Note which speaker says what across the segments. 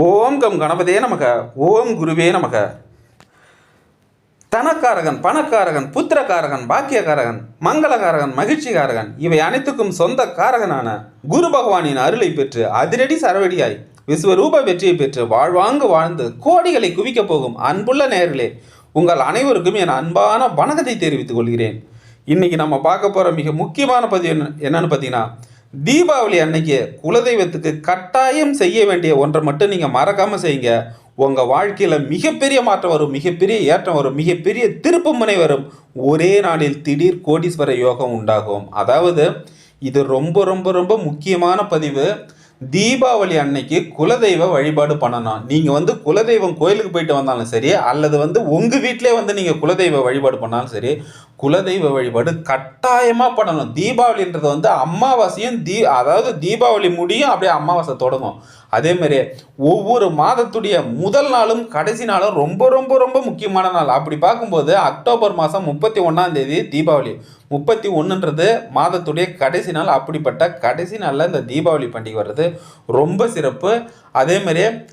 Speaker 1: ஓம் come கணபதியே நமக ஓம் குருவே நமக. தனக்காரகன் பணக்காரகன் புத்திரக்காரகன் பாக்கியக்காரகன் மங்களகாரகன் மகிழ்ச்சிகாரகன் இவை அனைத்துக்கும் சொந்த காரகனான குரு பகவானின் அருளை பெற்று அதிரடி சரவடியாய் விஸ்வரூப வெற்றியை பெற்று வாழ்வாங்கு வாழ்ந்து கோடிகளை குவிக்கப் போகும் அன்புள்ள நேர்களே உங்கள் அனைவருக்கும் என் அன்பான வணக்கத்தை தெரிவித்துக் கொள்கிறேன். இன்னைக்கு நம்ம பார்க்க போகிற மிக முக்கியமான பதிவு என்ன என்னன்னு பார்த்தீங்கன்னா தீபாவளி அன்னைக்கு குலதெய்வத்துக்கு கட்டாயம் செய்ய வேண்டிய ஒன்றை மட்டும் நீங்கள் மறக்காமல் செய்யுங்க. உங்கள் வாழ்க்கையில் மிகப்பெரிய மாற்றம் வரும் மிகப்பெரிய ஏற்றம் வரும் மிகப்பெரிய திருப்புமுனை வரும். ஒரே நாளில் திடீர் கோடீஸ்வர யோகம் உண்டாகும். அதாவது இது ரொம்ப ரொம்ப ரொம்ப முக்கியமான பதிவு. தீபாவளி அன்னைக்கு குலதெய்வ வழிபாடு பண்ணணும். நீங்கள் வந்து குலதெய்வம் கோயிலுக்கு போயிட்டு வந்தாலும் சரி அல்லது வந்து உங்கள் வீட்டிலே வந்து நீங்கள் குலதெய்வ வழிபாடு பண்ணாலும் சரி குலதெய்வ வழிபாடு கட்டாயமாக பண்ணணும். தீபாவளின்றது வந்து அமாவாசையும் தீ அதாவது தீபாவளி முடியும் அப்படியே அமாவாசை தொடங்கும். அதே ஒவ்வொரு மாதத்துடைய முதல் நாளும் கடைசி நாளும் ரொம்ப ரொம்ப ரொம்ப முக்கியமான நாள். அப்படி பார்க்கும்போது அக்டோபர் மாதம் முப்பத்தி ஒன்றாம் தேதி தீபாவளி. முப்பத்தி ஒன்றுன்றது மாதத்துடைய கடைசி நாள். அப்படிப்பட்ட கடைசி நாளில் இந்த தீபாவளி பண்டிகை வர்றது ரொம்ப சிறப்பு. அதே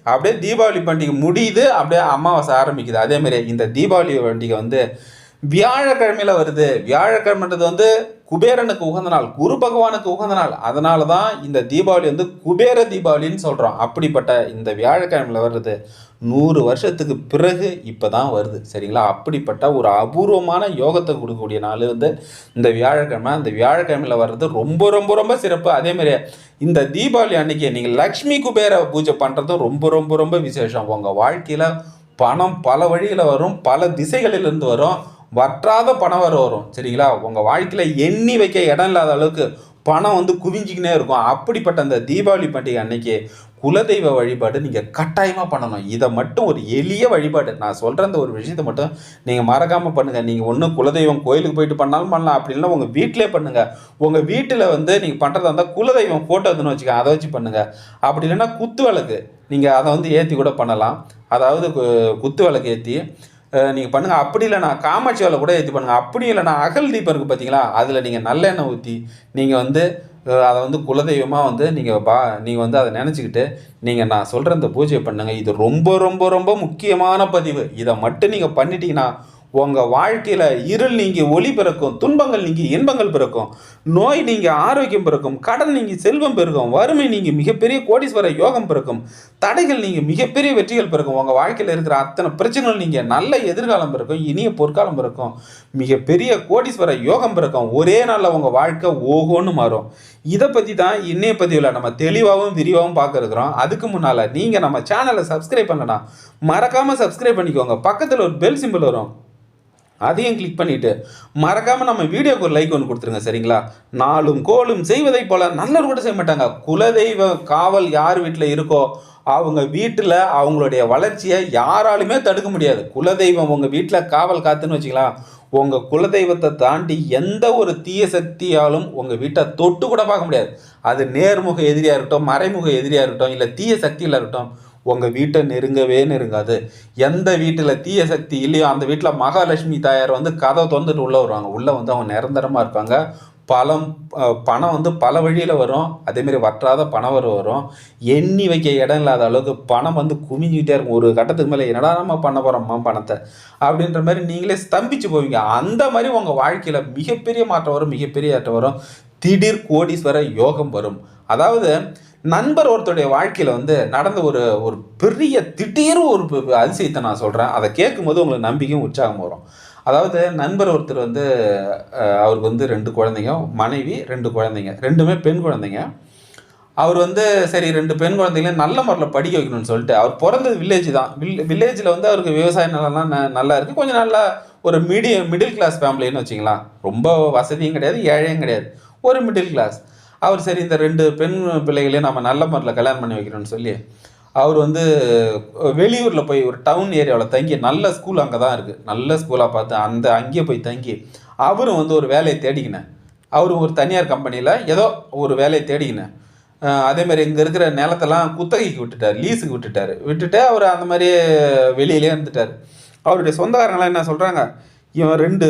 Speaker 1: அப்படியே தீபாவளி பண்டிகை முடியுது அப்படியே அமாவாசை ஆரம்பிக்குது. அதே இந்த தீபாவளி பண்டிகை வந்து வியாழக்கிழமையில வருது. வியாழக்கிழமைன்றது வந்து குபேரனுக்கு உகந்த நாள் குரு பகவானுக்கு உகந்த நாள். அதனால தான் இந்த தீபாவளி வந்து குபேர தீபாவளின்னு சொல்கிறோம் அப்படிப்பட்ட இந்த வியாழக்கிழமையில் வருது நூறு வருஷத்துக்கு பிறகு இப்போ தான் வருது. சரிங்களா? அப்படிப்பட்ட ஒரு அபூர்வமான யோகத்தை கொடுக்கக்கூடிய நாள் வந்து இந்த வியாழக்கிழமை. அந்த வியாழக்கிழமையில் வர்றது ரொம்ப ரொம்ப ரொம்ப சிறப்பு. அதேமாதிரி இந்த தீபாவளி அன்னைக்கு நீங்கள் லக்ஷ்மி குபேர பூஜை பண்ணுறதும் ரொம்ப ரொம்ப ரொம்ப விசேஷம். உங்கள் வாழ்க்கையில் பணம் பல வழியில் வரும் பல திசைகளிலிருந்து வரும். வற்றாத பணம் வர வரும். சரிங்களா? உங்கள் வாழ்க்கையில் எண்ணி வைக்க இடம் இல்லாத அளவுக்கு பணம் வந்து குவிஞ்சிக்கினே இருக்கும். அப்படிப்பட்ட அந்த தீபாவளி பண்டிகை அன்னைக்கு குலதெய்வ வழிபாடு நீங்கள் கட்டாயமாக பண்ணணும். இதை மட்டும் ஒரு எளிய வழிபாடு. நான் சொல்கிற அந்த ஒரு விஷயத்தை மட்டும் நீங்கள் மறக்காமல் பண்ணுங்கள் நீங்கள் ஒன்றும் குலதெய்வம் கோயிலுக்கு போயிட்டு பண்ணாலும் பண்ணலாம். அப்படி இல்லைன்னா உங்கள் வீட்டிலே பண்ணுங்கள் உங்கள் வீட்டில் வந்து நீங்கள் பண்ணுறதா இருந்தால் குலதெய்வம் ஃபோட்டோ இருந்துன்னு வச்சுக்க அதை வச்சு பண்ணுங்கள் அப்படி இல்லைன்னா குத்து விளக்கு. நீங்கள் அதை வந்து ஏற்றி கூட பண்ணலாம். அதாவது கு- குத்து விளக்கு ஏற்றி நீங்கள் பண்ணுங்கள் அப்படி இல்லைனா காமாட்சி வேலை கூட ஏற்றி பண்ணுங்கள் அப்படி இல்லைனா அகல் தீபம் இருக்குது பார்த்தீங்களா அதில் நீங்கள் நல்லெண்ணெய் ஊற்றி நீங்கள் வந்து அதை வந்து குலதெய்வமாக வந்து நீங்கள் பா நீங்கள் வந்து அதை நினச்சிக்கிட்டு நீங்கள் நான் சொல்கிற இந்த பூஜையை பண்ணுங்கள் இது ரொம்ப ரொம்ப ரொம்ப முக்கியமான பதிவு. இதை மட்டும் நீங்கள் பண்ணிட்டீங்கன்னா உங்கள் வாழ்க்கையில் இருள் நீங்கி ஒளி பிறக்கும் துன்பங்கள் நீங்கி இன்பங்கள் பிறக்கும் நோய் நீங்கள் ஆரோக்கியம் பிறக்கும் கடன் நீங்கி செல்வம் பிறக்கும் வறுமை நீங்கள் மிகப்பெரிய கோடீஸ்வர யோகம் பிறக்கும் தடைகள் நீங்கள் மிகப்பெரிய வெற்றிகள் பிறக்கும் உங்கள் வாழ்க்கையில் இருக்கிற அத்தனை பிரச்சனைகள் நீங்கள் நல்ல எதிர்காலம் பிறக்கும் இனிய பொற்காலம் பிறக்கும் மிகப்பெரிய கோடீஸ்வர யோகம் பிறக்கும் ஒரே நாளில் உங்கள் வாழ்க்கை ஓகோன்னு மாறும். இதை பற்றி தான் இன்னைய பதிவில் நம்ம தெளிவாகவும் விரிவாகவும் பார்க்குறோம் அதுக்கு முன்னால் நீங்கள் நம்ம சேனலை சப்ஸ்கிரைப் பண்ணலாம் மறக்காமல் சப்ஸ்கிரைப் பண்ணிக்கோங்க. பக்கத்தில் ஒரு பெல் சிம்பிள் வரும். அதையும் கிளிக் பண்ணிட்டு மறக்காமல் நம்ம வீடியோக்கு ஒரு லைக் ஒன்று கொடுத்துருங்க சரிங்களா? நாளும் கோலும் செய்வதைப் போல நல்லவர் கூட செய்ய மாட்டாங்க. குலதெய்வ காவல் யார் வீட்டில் இருக்கோ அவங்க வீட்டில் அவங்களுடைய வளர்ச்சியை யாராலுமே தடுக்க முடியாது. குலதெய்வம் உங்கள் வீட்டில் காவல் காத்துன்னு வச்சுக்கலாம். உங்கள் குலதெய்வத்தை தாண்டி எந்த ஒரு தீய சக்தியாலும் உங்கள் வீட்டை தொட்டு கூட பார்க்க முடியாது. அது நேர்முக எதிரியாக இருக்கட்டும் மறைமுக எதிரியாக இருக்கட்டும் இல்லை தீய சக்தியில் இருக்கட்டும் உங்கள் வீட்டை நெருங்கவே நெருங்காது. எந்த வீட்டில் தீய சக்தி இல்லையோ அந்த வீட்டில் மகாலட்சுமி தாயார் வந்து கதை திறந்துட்டு உள்ளே வருவாங்க. உள்ளே வந்து அவங்க நிரந்தரமாக இருப்பாங்க. பலம் பணம் வந்து பல வழியில் வரும். அதேமாரி வற்றாத பணம் வர வரும். எண்ணி வைக்க இடம் இல்லாத அளவுக்கு பணம் வந்து குமிஞ்சிக்கிட்டே இருக்கும். ஒரு கட்டத்துக்கு மேலே என்னடா நம்ம பண்ண போகிறோம்மா பணத்தை? அப்படின்ற மாதிரி நீங்களே ஸ்தம்பிச்சு போவீங்க. அந்த மாதிரி உங்கள் வாழ்க்கையில் மிகப்பெரிய மாற்றம் வரும் மிகப்பெரிய ஏற்றம் வரும். திடீர் கோடீஸ்வர யோகம் வரும். அதாவது நண்பர் ஒருத்தருடைய வாழ்க்கையில் வந்து நடந்த ஒரு ஒரு பெரிய திடீர் ஒரு அதிசயத்தை நான் சொல்கிறேன் அதை கேட்கும்போது உங்களுக்கு நம்பிக்கையும் உற்சாகம் வரும். அதாவது நண்பர் ஒருத்தர் வந்து அவருக்கு வந்து ரெண்டு குழந்தைங்க மனைவி ரெண்டு குழந்தைங்க ரெண்டுமே பெண் குழந்தைங்க. அவர் வந்து சரி ரெண்டு பெண் குழந்தைங்களையும் நல்ல முறையில் படிக்க வைக்கணும்னு சொல்லிட்டு அவர் பிறந்தது வில்லேஜ் தான். வில் வில்லேஜில் வந்து அவருக்கு விவசாய நிலம்லாம் ந- நல்லா இருக்குது கொஞ்சம் நல்லா ஒரு மீடியம் மிடில் கிளாஸ் ஃபேமிலின்னு வச்சுக்கலாம் ரொம்ப வசதியும் கிடையாது ஏழையும் கிடையாது. ஒரு மிடில் கிளாஸ் அவர் சரி இந்த ரெண்டு பெண் பிள்ளைகளையும் நம்ம நல்ல முறையில் கல்யாணம் பண்ணி வைக்கணும்னு சொல்லி அவர் வந்து வெளியூரில் போய் ஒரு டவுன் ஏரியாவில் தங்கி நல்ல ஸ்கூல் அங்கே தான் இருக்குது நல்ல ஸ்கூலாக பார்த்து அந்த அங்கேயே போய் தங்கி அவரும் வந்து ஒரு வேலையை தேடிக்கினேன். அவரும் ஒரு தனியார் கம்பெனியில் ஏதோ ஒரு வேலையை தேடிக்கினேன். அதேமாதிரி அதே மாதிரி இங்கே இருக்கிற நிலத்தெல்லாம் குத்தகைக்கு விட்டுட்டார் லீஸுக்கு விட்டுட்டார். விட்டுட்டு அவர் அந்த மாதிரி வெளியிலே இருந்துட்டார். அவருடைய சொந்தக்காரங்களாம் என்ன சொல்கிறாங்க இவன் ரெண்டு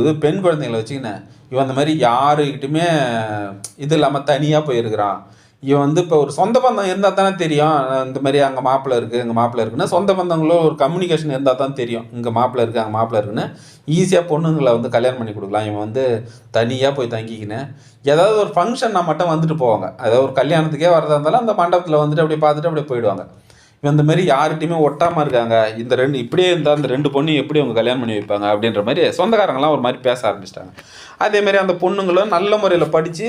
Speaker 1: இது பெண் குழந்தைங்களை வச்சுக்கினேன். இவன் அந்த மாதிரி யாருக்கிட்டுமே இது இல்லாமல் தனியாக போயிருக்கிறான். இவன் வந்து இப்போ ஒரு சொந்த பந்தம் இருந்தால் தானே தெரியும். இந்த மாதிரி அங்கே மாப்பிள்ளை இருக்குது இங்கே மாப்பிள்ளை இருக்குன்னா சொந்த பந்தங்களோ ஒரு கம்யூனிகேஷன் இருந்தால் தான் தெரியும். இங்கே மாப்பிள்ளை இருக்குது அங்கே மாப்பிள்ளை இருக்குன்னு ஈஸியாக பொண்ணுங்களை வந்து கல்யாணம் பண்ணி கொடுக்கலாம். இவன் வந்து தனியாக போய் தங்கிக்கின்னு ஏதாவது ஒரு ஃபங்க்ஷன்னா மட்டும் வந்துட்டு போவாங்க. அதாவது ஒரு கல்யாணத்துக்கே வரதா இருந்தாலும் அந்த மண்டபத்தில் வந்துட்டு அப்படியே பார்த்துட்டு அப்படியே போயிடுவாங்க. இவன் இந்த மாதிரி யார்கிட்டையுமே ஒட்டாமல் இருக்காங்க. இந்த ரெண்டு இப்படியே இருந்தால் அந்த ரெண்டு பொண்ணு எப்படி அவங்க கல்யாணம் பண்ணி வைப்பாங்க அப்படின்ற மாதிரி சொந்தக்காரங்களாம் ஒரு மாதிரி பேச ஆரம்பிச்சிட்டாங்க. அதேமாதிரி அந்த பொண்ணுங்களும் நல்ல முறையில் படித்து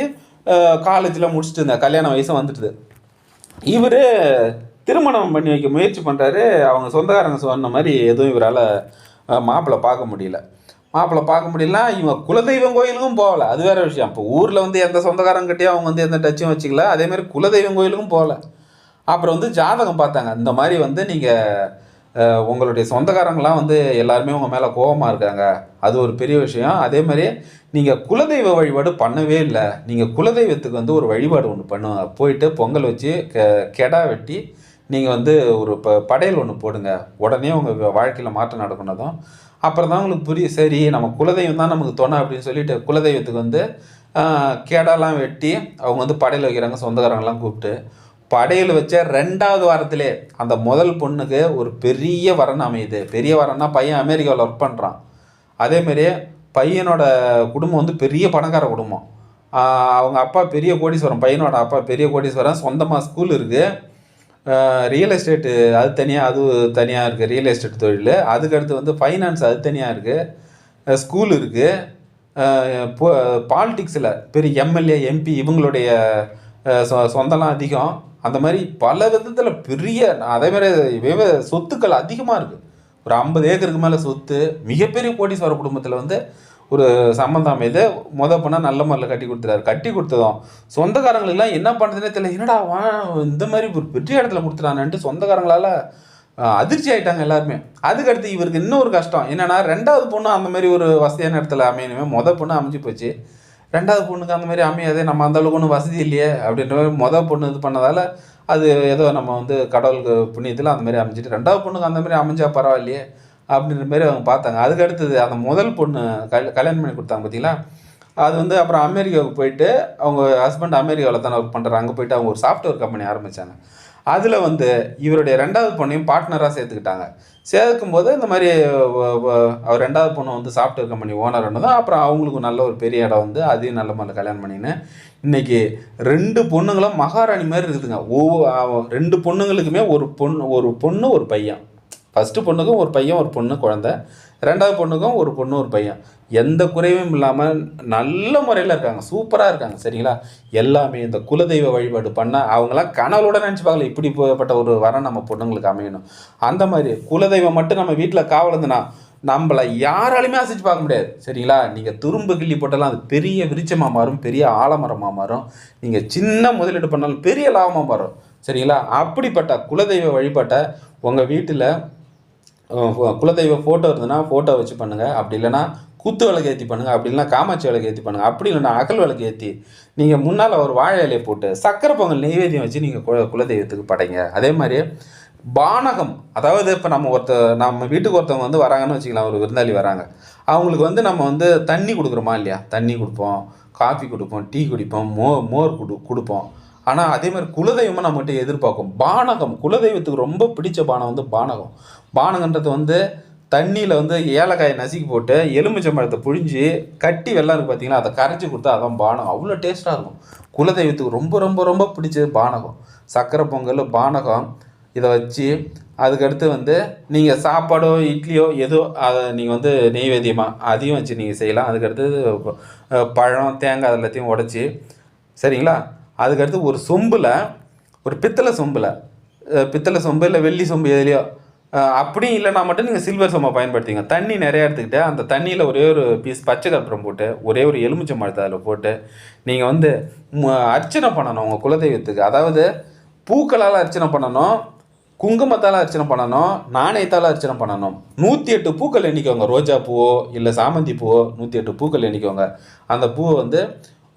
Speaker 1: காலேஜில் முடிச்சுட்டு இருந்தேன் கல்யாண வயசும் வந்துட்டுது இவர் திருமணம் பண்ணி வைக்க முயற்சி பண்ணுறாரு அவங்க சொந்தக்காரங்க சொன்ன மாதிரி எதுவும் இவரால் மாப்பிள்ளை பார்க்க முடியல. மாப்பிள்ளை பார்க்க முடியல இவன் குலதெய்வம் கோயிலுக்கும் போகலை. அது வேறு விஷயம். இப்போ ஊரில் வந்து எந்த சொந்தக்காரங்கிட்டையும் அவங்க வந்து எந்த டச்சும் வச்சுக்கல. அதேமாதிரி குலதெய்வம் கோயிலுக்கும் போகல. அப்புறம் வந்து ஜாதகம் பார்த்தாங்க. இந்த மாதிரி வந்து நீங்கள் உங்களுடைய சொந்தக்காரங்களாம் வந்து எல்லாருமே உங்கள் மேலே கோபமாக இருக்காங்க. அது ஒரு பெரிய விஷயம். அதே மாதிரி நீங்கள் குலதெய்வ வழிபாடு பண்ணவே இல்லை. நீங்கள் குலதெய்வத்துக்கு வந்து ஒரு வழிபாடு ஒன்று பண்ணுங்க. போயிட்டு பொங்கல் வச்சு கெ கெடா வெட்டி நீங்கள் வந்து ஒரு ப படையல் ஒன்று போடுங்க. உடனே உங்கள் வாழ்க்கையில் மாற்றம் நடக்கணும் அப்புறம் தான் உங்களுக்கு புரியும். சரி நம்ம குலதெய்வம் தான் நமக்கு தோணும் அப்படின்னு சொல்லிட்டு குலதெய்வத்துக்கு வந்து கேடாலாம் கெடாலாம் வெட்டி அவங்க வந்து படையல் வைக்கிறாங்க. சொந்தக்காரங்களாம் கூப்பிட்டு. படையில் வச்ச ரெண்டாவது வாரத்திலே அந்த முதல் பொண்ணுக்கு ஒரு பெரிய வரன் அமையுது. பெரிய வரன்னா பையன் அமெரிக்காவில் ஒர்க் பண்ணுறான் அதேமாரி பையனோட குடும்பம் வந்து பெரிய பணக்கார குடும்பம். அவங்க அப்பா பெரிய கோடீஸ்வரம் பையனோட அப்பா பெரிய கோடீஸ்வரன் சொந்தமாக ஸ்கூல் இருக்குது ரியல் எஸ்டேட்டு அது தனியாக அது தனியாக இருக்குது ரியல் எஸ்டேட் தொழில். அதுக்கடுத்து வந்து ஃபைனான்ஸ் அது தனியாக இருக்குது ஸ்கூல் இருக்குது பாலிட்டிக்ஸில் பெரிய எம்எல்ஏ எம்பி இவங்களுடைய சொந்தலாம் சொ- சொந்தம்லாம் அதிகம். அந்த மாதிரி பல விதத்தில் பெரிய அதே மாதிரி விவ சொத்துக்கள் அதிகமாக இருக்குது ஒரு ஐம்பது ஏக்கருக்கு மேலே சொத்து மிகப்பெரிய கோடீஸ்வர குடும்பத்தில் வந்து ஒரு சம்மந்தம் அமைது முத பண்ணால் நல்ல முறையில் கட்டி கொடுத்துறாரு கட்டி கொடுத்ததும் சொந்தக்காரங்களுக்கெல்லாம் என்ன பண்ணுறதுனே தெரியல. என்னடா வா இந்த மாதிரி ஒரு பெரிய இடத்துல கொடுத்துட்டானன்ட்டு சொந்தக்காரங்களால் அதிர்ச்சி ஆயிட்டாங்க எல்லாருமே. அதுக்கடுத்து இவருக்கு இன்னொரு கஷ்டம். என்னென்னா ரெண்டாவது பொண்ணு அந்த மாதிரி ஒரு வசதியான இடத்துல அமையணுமே. முத பொண்ணு அமைஞ்சு போச்சு. ரெண்டாவது பொண்ணுக்கு அந்த மாதிரி அமையாது நம்ம அந்த அளவுக்கு ஒன்றும் வசதி இல்லையே அப்படின்ற மாதிரி மொதல் பொண்ணு இது பண்ணதால் அது ஏதோ நம்ம வந்து கடவுளுக்கு புண்ணியத்தில் அந்த மாதிரி அமைஞ்சிட்டு ரெண்டாவது பொண்ணுக்கு அந்த மாதிரி அமைஞ்சால் பரவாயில்லையே அப்படின்ற மாதிரி அவங்க பார்த்தாங்க. அதுக்கு அடுத்தது அந்த முதல் பொண்ணு கல் கல்யாணம் பண்ணி கொடுத்தாங்க பார்த்தீங்களா அது வந்து அப்புறம் அமெரிக்காவுக்கு போயிட்டு அவங்க ஹஸ்பண்ட் அமெரிக்காவில் தானே ஒர்க் பண்ணுறாங்க அங்கே போயிட்டு அவங்க ஒரு சாஃப்ட்வேர் கம்பெனி ஆரம்பித்தாங்க அதில் வந்து இவருடைய ரெண்டாவது பொண்ணையும் பார்ட்னராக சேர்த்துக்கிட்டாங்க. சேர்க்கும் போது இந்த மாதிரி அவர் ரெண்டாவது பொண்ணு வந்து சாஃப்ட்வேர் கம்பெனி ஓனர் தான் அப்புறம் அவங்களுக்கு நல்ல ஒரு பெரிய இடம் வந்து அதையும் நல்ல மாதிரி கல்யாணம் பண்ணின்னு இன்னைக்கு ரெண்டு பொண்ணுங்களும் மகாராணி மாதிரி இருக்குதுங்க. ஒவ்வொரு ரெண்டு பொண்ணுங்களுக்குமே ஒரு பொண்ணு ஒரு பொண்ணு ஒரு பையன். ஃபஸ்ட்டு பொண்ணுக்கும் ஒரு பையன் ஒரு பொண்ணு குழந்த. ரெண்டாவது பொண்ணுக்கும் ஒரு பொண்ணு ஒரு பையன். எந்த குறைவும் இல்லாமல் நல்ல முறையில் இருக்காங்க. சூப்பராக இருக்காங்க. சரிங்களா? எல்லாமே இந்த குலதெய்வ வழிபாடு பண்ணால் அவங்களாம் கனவுளோட நினச்சி பார்க்கல. இப்படிப்பட்ட ஒரு வரம் நம்ம பொண்ணுங்களுக்கு அமையணும். அந்த மாதிரி குலதெய்வம் மட்டும் நம்ம வீட்டில் காவலுதுன்னா நம்மளை யாராலையுமே அசைச்சு பார்க்க முடியாது. சரிங்களா? நீங்கள் துரும்பு கிள்ளி போட்டாலும் அது பெரிய விருச்சமாக மாறும். பெரிய ஆலமரமாக மாறும். நீங்கள் சின்ன முதலீடு பண்ணாலும் பெரிய லாபமாக மாறும். சரிங்களா? அப்படிப்பட்ட குலதெய்வ வழிபாட்டை உங்கள் வீட்டில் குலதெய்வ ஃபோட்டோ இருந்ததுன்னா ஃபோட்டோ வச்சு பண்ணுங்கள் அப்படி இல்லைன்னா குத்து விளக்கு ஏற்றி பண்ணுங்கள் அப்படி இல்லைன்னா காமாட்சி விளக்கு ஏற்றி பண்ணுங்கள் அப்படி இல்லைன்னா அகல் விளக்கு ஏற்றி நீங்கள் முன்னால் ஒரு வாழை இலையை போட்டு சக்கரை பொங்கல் நெய்வேத்தியம் வச்சு நீங்கள் குல குலதெய்வத்துக்கு படைங்க. அதே மாதிரி பானகம் அதாவது இப்போ நம்ம ஒருத்தர் நம்ம வீட்டுக்கு ஒருத்தவங்க வந்து வராங்கன்னு வச்சுக்கலாம் ஒரு விருந்தாளி வராங்க. அவங்களுக்கு வந்து நம்ம வந்து தண்ணி கொடுக்குறோமா இல்லையா? தண்ணி கொடுப்போம் காஃபி கொடுப்போம் டீ குடிப்போம் மோ மோர் கொடு கொடுப்போம். ஆனால் அதே மாதிரி குலதெய்வமாக நம்மகிட்ட எதிர்பார்க்கும் பானகம் குலதெய்வத்துக்கு ரொம்ப பிடிச்ச பானம் வந்து பானகம். பானகன்றது வந்து தண்ணியில் வந்து ஏலக்காயை நசுக்கி போட்டு எலுமிச்சம்பழத்தை புழிஞ்சு கட்டி வெள்ளம் இருக்குது பார்த்தீங்களா அதை கரைச்சி கொடுத்தா அதான் பானகம். அவ்வளோ டேஸ்ட்டாக இருக்கும். குலதெய்வத்துக்கு ரொம்ப ரொம்ப ரொம்ப பிடிச்சது பானகம். சக்கரை பொங்கல் பானகம் இதை வச்சு அதுக்கடுத்து வந்து நீங்கள் சாப்பாடோ இட்லியோ ஏதோ அதை நீங்கள் வந்து நெய்வேத்தியமாக அதையும் வச்சு நீங்கள் செய்யலாம். அதுக்கடுத்து பழம் தேங்காய் அது எல்லாத்தையும் உடச்சி சரிங்களா? அதுக்கடுத்து ஒரு சொம்பில் ஒரு பித்தளை சொம்பில் பித்தளை சொம்பு இல்லை வெள்ளி சொம்பு எதுலையோ அப்படியும் இல்லைனா மட்டும் நீங்கள் சில்வர் சொம்பை பயன்படுத்திங்க. தண்ணி நிறையா எடுத்துக்கிட்டு அந்த தண்ணியில் ஒரே ஒரு பீஸ் பச்சை கற்பூரம் போட்டு ஒரே ஒரு எலுமிச்சை மரத்தை அதில் போட்டு நீங்கள் வந்து அர்ச்சனை பண்ணணும் உங்கள் குலதெய்வத்துக்கு. அதாவது பூக்களால் அர்ச்சனை பண்ணணும் குங்குமத்தால் அர்ச்சனை பண்ணணும் நாணயத்தால் அர்ச்சனை பண்ணணும். நூற்றி எட்டு பூக்கள் எண்ணிக்கோங்க. ரோஜா பூவோ இல்லை சாமந்தி பூவோ நூற்றி எட்டு பூக்கள் எண்ணிக்கோங்க. அந்த பூவை வந்து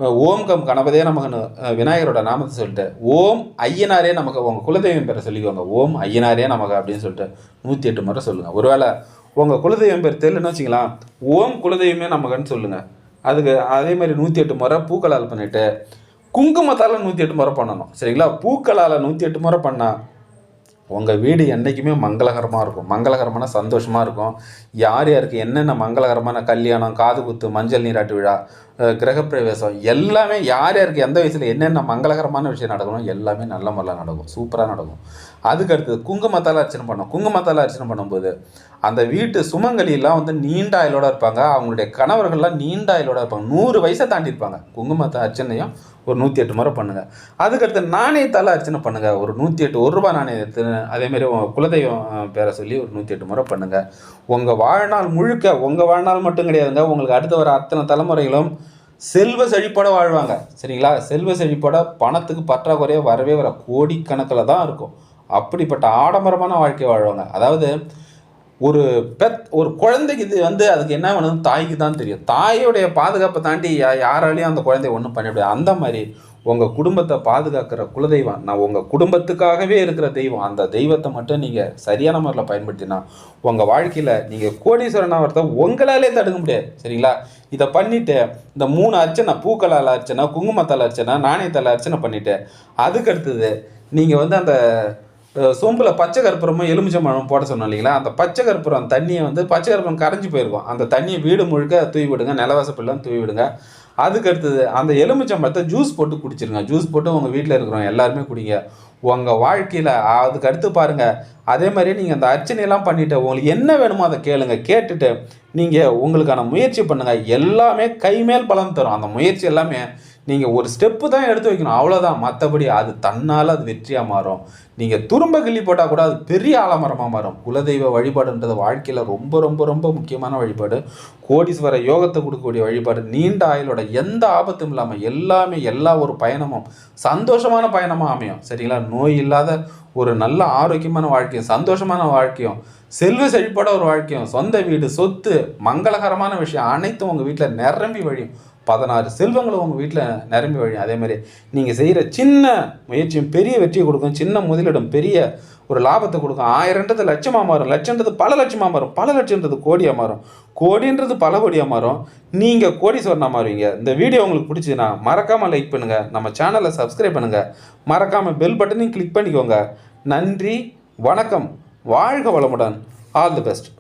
Speaker 1: ஓம் கம் கணபதே நமக்கு விநாயகரோட நாமத்தை சொல்லிட்டு ஓம் ஐயனாரே நமக்கு உங்கள் குலதெய்வம் பேரை சொல்லிக்கோங்க. ஓம் ஐயனாரே நமக்கு அப்படின்னு சொல்லிட்டு நூற்றி எட்டு முறை சொல்லுங்கள் ஒருவேளை உங்கள் குலதெய்வம் பேர் தெரியலன்னு வச்சிங்களா ஓம் குலதெய்வமே நமக்குன்னு சொல்லுங்கள் அதுக்கு அதே மாதிரி நூற்றி எட்டு முறை பூக்களால் பண்ணிவிட்டு குங்குமத்தால் நூற்றி எட்டு முறை பண்ணணும். சரிங்களா? பூக்களால் நூற்றி எட்டு முறை பண்ணால் உங்கள் வீடு என்றைக்குமே மங்களகரமாக இருக்கும். மங்களகரமான சந்தோஷமாக இருக்கும். யார் யாருக்கு என்னென்ன மங்களகரமான கல்யாணம் காது குத்து மஞ்சள் நீராட்டு விழா கிரகப்பிரவேசம். எல்லாமே யார் யாருக்கு எந்த வயசில் என்னென்ன மங்களகரமான விஷயம் நடக்கணும் எல்லாமே நல்ல முறையில் நடக்கும். சூப்பராக நடக்கும். அதுக்கு அடுத்து குங்குமத்தால் அர்ச்சனை பண்ணோம் குங்குமத்தால் அர்ச்சனை பண்ணும்போது அந்த வீட்டு சுமங்கலியெல்லாம் வந்து நீண்ட ஆயிலோட இருப்பாங்க. அவங்களுடைய கணவர்கள்லாம் நீண்ட ஆயிலோட இருப்பாங்க. நூறு வயசை தாண்டி இருப்பாங்க. குங்குமத்தை அர்ச்சனையும் ஒரு நூற்றி எட்டு முறை பண்ணுங்கள் அதுக்கடுத்து நாணயத்தால் அர்ச்சனை பண்ணுங்கள் ஒரு நூற்றி எட்டு ஒரு ரூபா நாணயத்து அதேமாரி குலதெய்வம் பேரை சொல்லி ஒரு நூற்றி எட்டு முறை பண்ணுங்கள் உங்கள் வாழ்நாள் முழுக்க உங்கள் வாழ்நாள் மட்டும் கிடையாதுங்க. உங்களுக்கு அடுத்து வர அத்தனை தலைமுறைகளும் செல்வ செழிப்பட வாழ்வாங்க. சரிங்களா? செல்வ செழிப்பட பணத்துக்கு பற்றாக்குறையாக வரவே வர கோடிக்கணக்கில் தான் இருக்கும். அப்படிப்பட்ட ஆடம்பரமான வாழ்க்கை வாழ்வாங்க. அதாவது ஒரு பெத் ஒரு குழந்தைக்கு இது வந்து அதுக்கு என்ன வேணும் தாய்க்கு தான் தெரியும். தாயோடைய பாதுகாப்பை தாண்டி யா யாராலையும் அந்த குழந்தைய ஒன்றும் பண்ண முடியாது. அந்த மாதிரி உங்கள் குடும்பத்தை பாதுகாக்கிற குலதெய்வம் நான் உங்கள் குடும்பத்துக்காகவே இருக்கிற தெய்வம் அந்த தெய்வத்தை மட்டும் நீங்கள் சரியான முறையில் பயன்படுத்தினா உங்கள் வாழ்க்கையில் நீங்கள் கோடீஸ்வரன் உங்களாலே தடுக்க முடியாது. சரிங்களா? இதை பண்ணிவிட்டு இந்த மூணு அர்ச்சனை பூக்களால் அர்ச்சனை குங்குமத்தால் அர்ச்சனை நாணயத்தால் அர்ச்சனை பண்ணிவிட்டு அதுக்கடுத்தது நீங்கள் வந்து அந்த சொம்பில் பச்சை கற்பூரமும் எலுமிச்சம்பழமும் போட சொன்னோம் இல்லைங்களா? அந்த பச்சை கற்பூரம் தண்ணியை வந்து பச்சை கற்பூரம் கரைஞ்சி போயிருக்கும். அந்த தண்ணியை வீடு முழுக்க தூவி விடுங்க நிலவாசப்பெல்லாம் தூவி விடுங்க. அதுக்கு அடுத்தது அந்த எலுமிச்சம்பழத்தை ஜூஸ் போட்டு குடிச்சிருங்க. ஜூஸ் போட்டு உங்கள் வீட்டில் இருக்கிறவங்க எல்லாருமே குடிங்க. உங்கள் வாழ்க்கையில் அதுக்கு அடுத்து பாருங்கள் அதே மாதிரி நீங்கள் அந்த அர்ச்சனையெல்லாம் பண்ணிவிட்டு உங்களுக்கு என்ன வேணுமோ அதை கேளுங்க. கேட்டுட்டு நீங்கள் உங்களுக்கான முயற்சி பண்ணுங்கள் எல்லாமே கைமேல் பலன் தரும். அந்த முயற்சி எல்லாமே நீங்கள் ஒரு ஸ்டெப்பு தான் எடுத்து வைக்கணும். அவ்வளோதான் மற்றபடி அது தன்னால் அது வெற்றியாக மாறும். நீங்கள் துரும்ப கிள்ளி போட்டால் கூட அது பெரிய ஆலமரமாக மாறும். குலதெய்வ வழிபாடுன்றது வாழ்க்கையில் ரொம்ப ரொம்ப ரொம்ப முக்கியமான வழிபாடு. கோடீஸ்வர யோகத்தை கொடுக்கக்கூடிய வழிபாடு. நீண்ட ஆயுளோட எந்த ஆபத்தும் இல்லாமல் எல்லாமே எல்லா ஒரு பயணமும் சந்தோஷமான பயணமாக அமையும். சரிங்களா? நோய் இல்லாத ஒரு நல்ல ஆரோக்கியமான வாழ்க்கையும் சந்தோஷமான வாழ்க்கையும் செல்வ செழிப்பட ஒரு வாழ்க்கையும் சொந்த வீடு சொத்து மங்களகரமான விஷயம் அனைத்தும் உங்கள் வீட்டில் நிரம்பி வழியும். பதினாறு செல்வங்களும் உங்கள் வீட்டில் நிரம்பி வழியும். அதேமாதிரி நீங்கள் செய்கிற சின்ன முயற்சியும் பெரிய வெற்றியை கொடுக்கும். சின்ன முதலிடம் பெரிய ஒரு லாபத்தை கொடுக்கும். ஆயிரன்றது லட்சமாக மாறும். லட்சன்றது பல லட்சமாக மாறும். பல லட்சன்றது கோடியாக மாறும். கோடின்றது பல கோடியாக மாறும். நீங்கள் கோடீஸ்வரனாக மாறுவீங்க. இந்த வீடியோ உங்களுக்கு பிடிச்சதுன்னா மறக்காமல் லைக் பண்ணுங்கள் நம்ம சேனலை சப்ஸ்கிரைப் பண்ணுங்கள் மறக்காமல் பெல் பட்டனையும் கிளிக் பண்ணிக்கோங்க. நன்றி வணக்கம். வாழ்க வளமுடன். All the best